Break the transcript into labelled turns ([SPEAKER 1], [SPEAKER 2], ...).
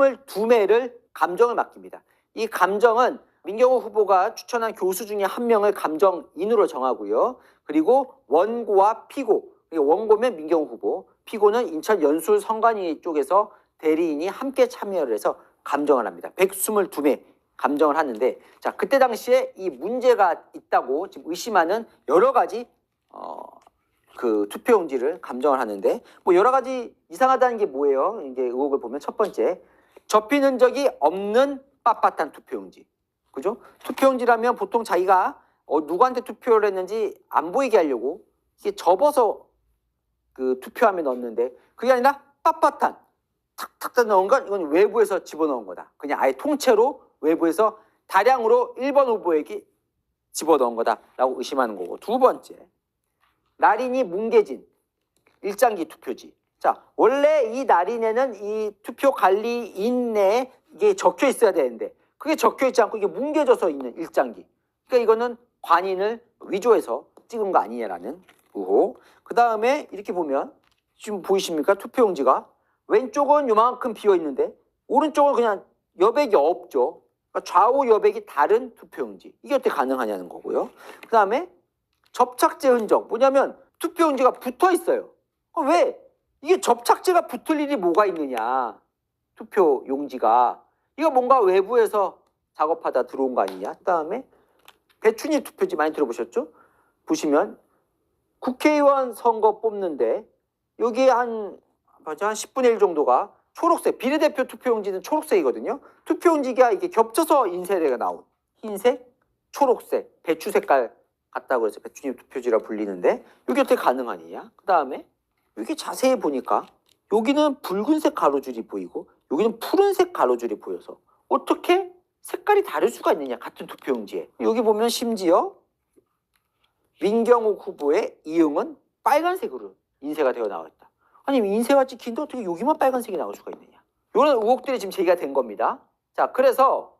[SPEAKER 1] 122매를 감정을 맡깁니다. 이 감정은 민경호 후보가 추천한 교수 중에 한 명을 감정인으로 정하고요. 그리고 원고와 피고, 원고면 민경호 후보, 피고는 인천 연술 성관위 쪽에서 대리인이 함께 참여를 해서 감정을 합니다. 122매 감정을 하는데 자 그때 당시에 이 문제가 있다고 지금 의심하는 여러 가지 어, 그 투표용지를 감정을 하는데 뭐 여러 가지 이상하다는 게 뭐예요? 이제 의혹을 보면 첫 번째 접히는 적이 없는 빳빳한 투표용지, 그죠? 투표용지라면 보통 자기가 어, 누구한테 투표를 했는지 안 보이게 하려고 이게 접어서 그 투표함에 넣었는데 그게 아니라 빳빳한 탁탁 넣은 건 이건 외부에서 집어넣은 거다. 그냥 아예 통째로 외부에서 다량으로 1번 후보에게 집어넣은 거다라고 의심하는 거고 두 번째 날인이 뭉개진 일장기 투표지. 자 원래 이 날인에는 이 투표 관리인 내에 이게 적혀 있어야 되는데 그게 적혀 있지 않고 이게 뭉개져서 있는 일장기. 그러니까 이거는 관인을 위조해서 찍은 거 아니냐라는 의혹. 그 다음에 이렇게 보면 지금 보이십니까 투표용지가 왼쪽은 요만큼 비어 있는데 오른쪽은 그냥 여백이 없죠. 그러니까 좌우 여백이 다른 투표용지. 이게 어떻게 가능하냐는 거고요. 그 다음에 접착제 흔적. 뭐냐면 투표용지가 붙어 있어요. 왜? 이게 접착제가 붙을 일이 뭐가 있느냐. 투표 용지가. 이거 뭔가 외부에서 작업하다 들어온 거 아니냐. 그 다음에 배춘희 투표지 많이 들어보셨죠? 보시면 국회의원 선거 뽑는데 여기 한, 맞아, 한 10분의 1 정도가 초록색, 비례대표 투표용지는 초록색이거든요. 투표용지가 이게 겹쳐서 인쇄가 나온 흰색, 초록색, 배추 색깔 같다고 해서 배추잎 투표지라 불리는데 이게 어떻게 가능하느냐? 그 다음에 여기 자세히 보니까 여기는 붉은색 가로줄이 보이고 여기는 푸른색 가로줄이 보여서 어떻게 색깔이 다를 수가 있느냐 같은 투표용지에 여기 보면 심지어 민경욱 후보의 이응은 빨간색으로 인쇄가 되어 나왔다. 아니 인쇄가 찍힌데 어떻게 여기만 빨간색이 나올 수가 있느냐? 이런 의혹들이 지금 제기가 된 겁니다. 자, 그래서